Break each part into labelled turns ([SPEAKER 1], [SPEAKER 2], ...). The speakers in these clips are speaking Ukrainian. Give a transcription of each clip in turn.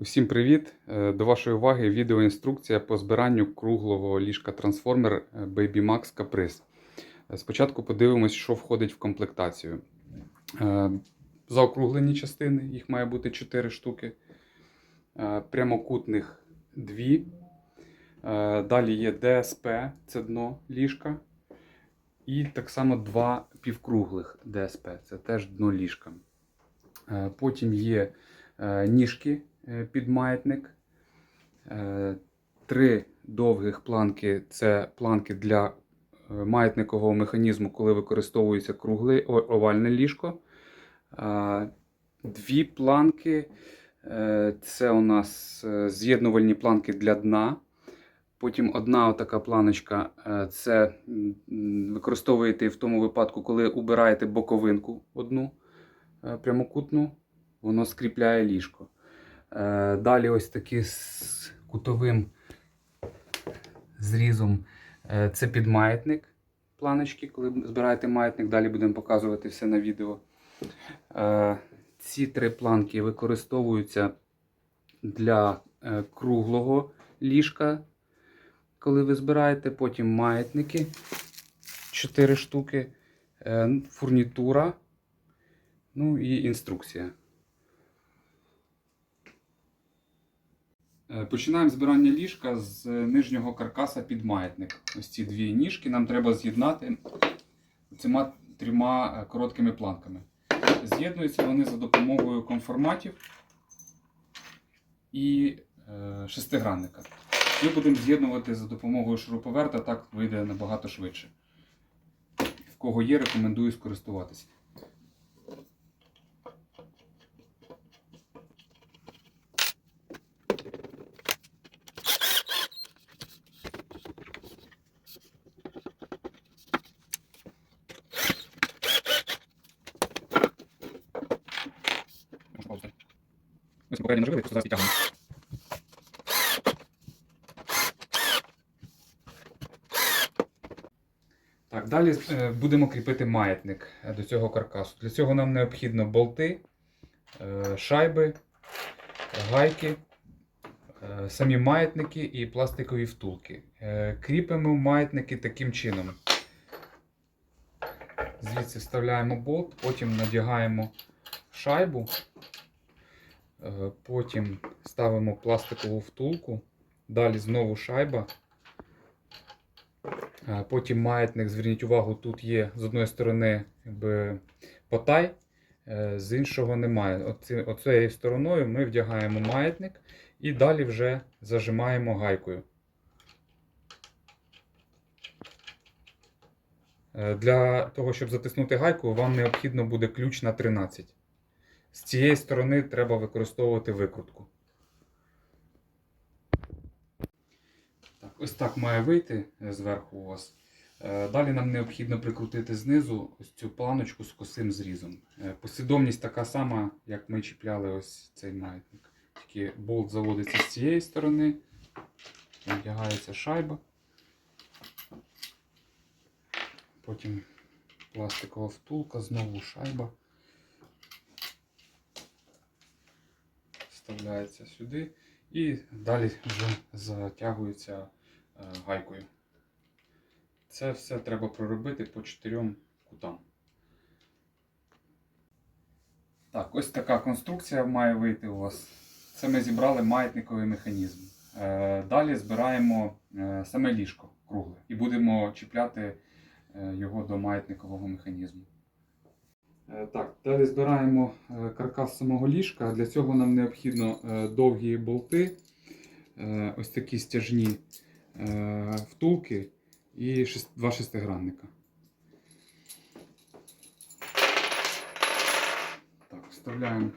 [SPEAKER 1] Усім привіт! Е, До вашої уваги відеоінструкція по збиранню круглого ліжка трансформер е, Baby Max Caprice. Е, Спочатку подивимось, що входить в комплектацію. Заокруглені частини, їх має бути 4 штуки. Прямокутних 2. Е, Далі є ДСП, це дно ліжка. І так само два півкруглих ДСП, це теж дно ліжка. Потім є ніжки під маятник. Е, Три довгих планки це планки для е, маятникового механізму, коли використовується кругле овальне ліжко. Е, Дві планки е, це у нас е, з'єднувальні планки для дна. Потім одна така планочка е, це використовуєте в тому випадку, коли убираєте боковинку одну е, прямокутну, воно скріпляє ліжко. Е, Далі ось такі з кутовим зрізом. е, Це підмаятник планочки, коли збираєте маятник, далі будемо показувати все на відео. Е, Ці три планки використовуються для круглого ліжка, коли ви збираєте. Потім маятники 4 штуки, фурнітура, ну і інструкція. Починаємо збирання ліжка з нижнього каркаса під маятник. Ось ці дві ніжки нам треба з'єднати цими трьома е, короткими планками. З'єднуються вони за допомогою конформатів і е, шестигранника. Ми будемо з'єднувати за допомогою шуруповерта, так вийде набагато швидше. В кого є, рекомендую скористуватися. Попередньо наживили, просто зараз підтягуємо. Так, далі е, будемо кріпити маятник до цього каркасу. Для цього нам необхідно болти, е, шайби, гайки, е, самі маятники і пластикові втулки. Кріпимо маятники таким чином. Звідси вставляємо болт, потім надягаємо шайбу, потім ставимо пластикову втулку, далі знову шайба. Е, Потім маятник, зверніть увагу, тут є з одної сторони якби, потай, е, з іншого немає. Оці, оцією стороною ми вдягаємо маятник і далі вже зажимаємо гайкою. Е, Для того, щоб затиснути гайку, вам необхідно буде ключ на 13. З цієї сторони треба використовувати викрутку. Так, ось так має вийти е, зверху у вас. Е, Далі нам необхідно прикрутити знизу ось цю планочку з косим зрізом. Е, Послідовність така сама, як ми чіпляли ось цей маятник. Тільки болт заводиться з цієї сторони, вдягається шайба. Потім пластикова втулка, знову шайба. Вставляється сюди і далі вже затягується е, гайкою. Це все треба проробити по чотирьом кутам. Так, ось така конструкція має вийти у вас. Це ми зібрали маятниковий механізм. Е, Далі збираємо е, саме ліжко кругле і будемо чіпляти його до маятникового механізму. Е, Так, далі збираємо е, каркас самого ліжка. Для цього нам необхідно е, довгі болти, ось такі стяжні втулки і два шестигранника. Так, вставляємо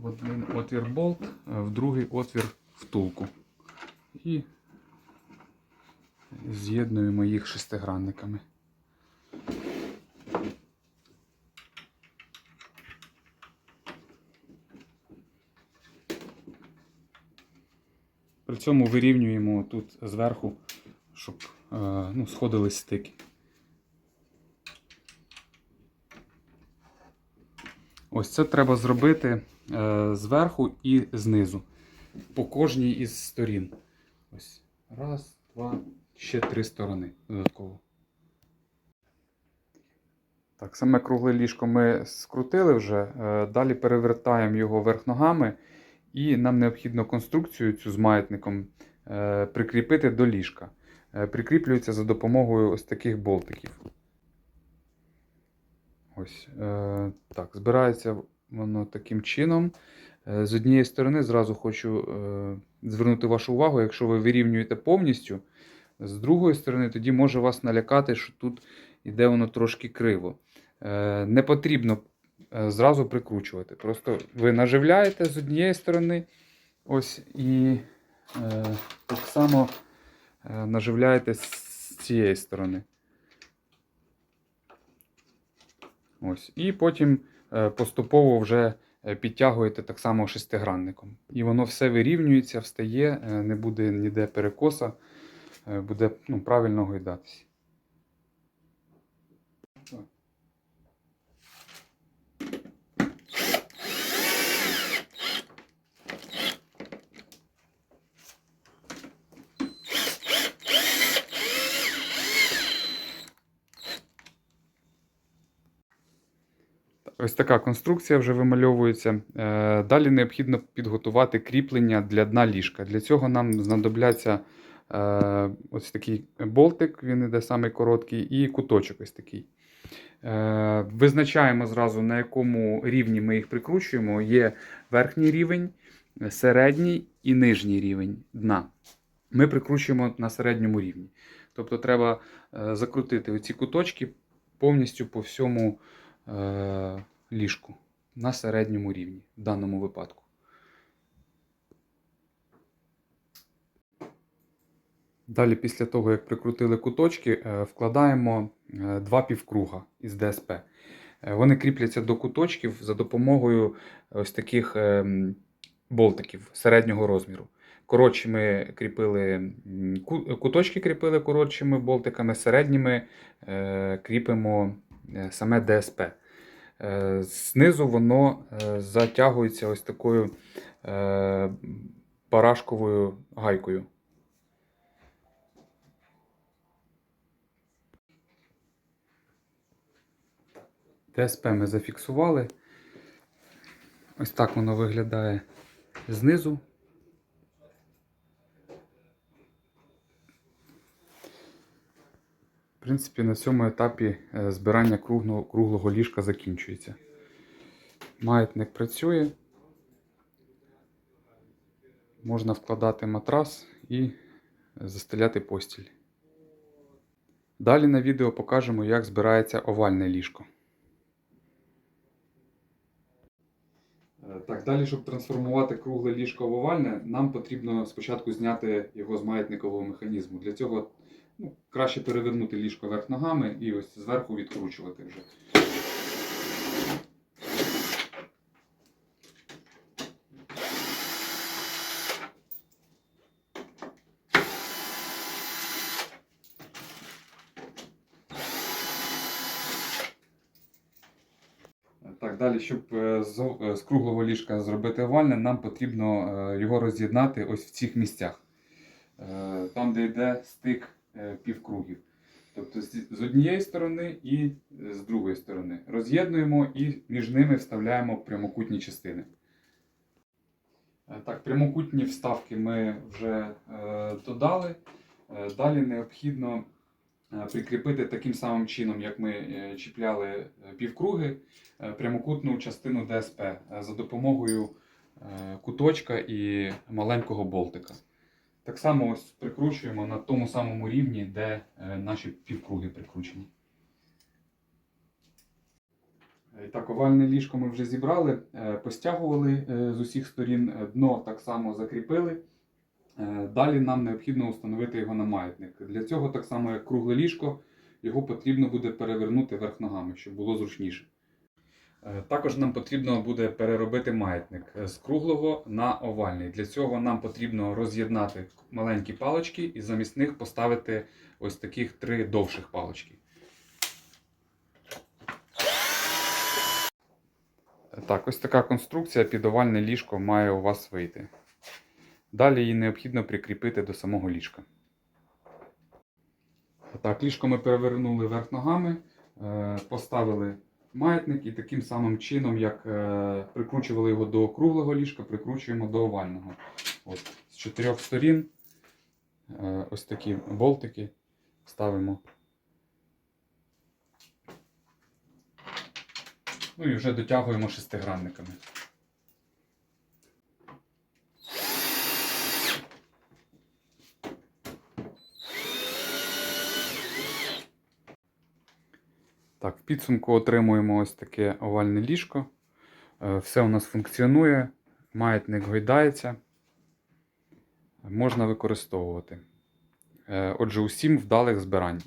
[SPEAKER 1] в один отвір болт, в другий отвір втулку. І з'єднуємо їх шестигранниками. При цьому вирівнюємо тут зверху, щоб е, ну, сходились стики. Ось це треба зробити е, зверху і знизу. по кожній із сторін. Ось. Раз, два, ще три сторони додатково. Так, саме кругле ліжко ми скрутили вже. Е, Далі перевертаємо його вверх ногами, і нам необхідно конструкцію цю з маятником е, прикріпити до ліжка. Е, Прикріплюється за допомогою ось таких болтиків. Ось е, так, збирається воно таким чином. З однієї сторони, зразу хочу звернути вашу увагу, якщо ви вирівнюєте повністю, з другої сторони, тоді може вас налякати, що тут іде воно трошки криво. Не потрібно зразу прикручувати. Просто ви наживляєте з однієї сторони, ось і е, так само е, наживляєте з цієї сторони. Ось. І потім е, поступово вже е, підтягуєте так само шестигранником. І воно все вирівнюється, встає, е, не буде ніде перекоса, е, буде ну, правильно гойдатися. Ось така конструкція вже вимальовується. Е, Далі необхідно підготувати кріплення для дна ліжка. Для цього нам знадобляться е, ось такий болтик, він іде самий короткий, і куточок ось такий. Е, Визначаємо зразу, на якому рівні ми їх прикручуємо. Є верхній рівень, середній і нижній рівень дна. Ми прикручуємо на середньому рівні. Тобто треба закрутити оці куточки повністю по всьому ліжку на середньому рівні в даному випадку. Далі, після того, як прикрутили куточки, е, вкладаємо е, два півкруга із ДСП. Е, Вони кріпляться до куточків за допомогою ось таких болтиків середнього розміру. Коротші ми кріпили куточки кріпили коротшими болтиками, середніми кріпимо саме ДСП. Е, Знизу воно е, затягується ось такою парашковою барашковою гайкою. ДСП ми зафіксували. Ось так воно виглядає знизу. Принципі, на цьому етапі е, збирання круглого, круглого ліжка закінчується. Маятник працює. Можна вкладати матрас і застеляти постіль. Далі на відео покажемо, як збирається овальне ліжко. Е, Так, далі, щоб трансформувати кругле ліжко в овальне, нам потрібно спочатку зняти його з маятникового механізму. Для цього ну, краще перевернути ліжко вверх ногами і ось зверху відкручувати вже. Так, далі, щоб е, з, е, з круглого ліжка зробити овальне, нам потрібно е, його роз'єднати ось в цих місцях. Там, де йде стик півкругів. Тобто з однієї сторони і з другої сторони. Роз'єднуємо і між ними вставляємо прямокутні частини. Е, Так, прямокутні вставки ми вже е, додали. Е, Далі необхідно е, прикріпити таким самим чином, як ми е, чіпляли е, півкруги, е, прямокутну частину ДСП е, за допомогою е, куточка і маленького болтика. Так само ось прикручуємо на тому самому рівні, де е, наші півкруги прикручені. Е, Так, овальне ліжко ми вже зібрали, е, постягували з усіх сторін, дно так само закріпили. Далі нам необхідно встановити його на маятник. Для цього, так само як кругле ліжко, його потрібно буде перевернути вверх ногами, щоб було зручніше. Е, Також нам потрібно буде переробити маятник е, з круглого на овальний. Для цього нам потрібно роз'єднати маленькі палочки і замість них поставити ось таких три довших палочки. Е, Так, ось така конструкція під овальне ліжко має у вас вийти. Далі її необхідно прикріпити до самого ліжка. Так, ліжко ми перевернули вверх ногами, поставили маятник і таким самим чином, як е, прикручували його до круглого ліжка, прикручуємо до овального. От, з чотирьох сторін е, ось такі болтики ставимо. Ну і вже дотягуємо шестигранниками. Так, в підсумку отримуємо ось таке овальне ліжко. Е, Все у нас функціонує, маятник гойдається, можна використовувати. Е, Отже, усім вдалих збирань.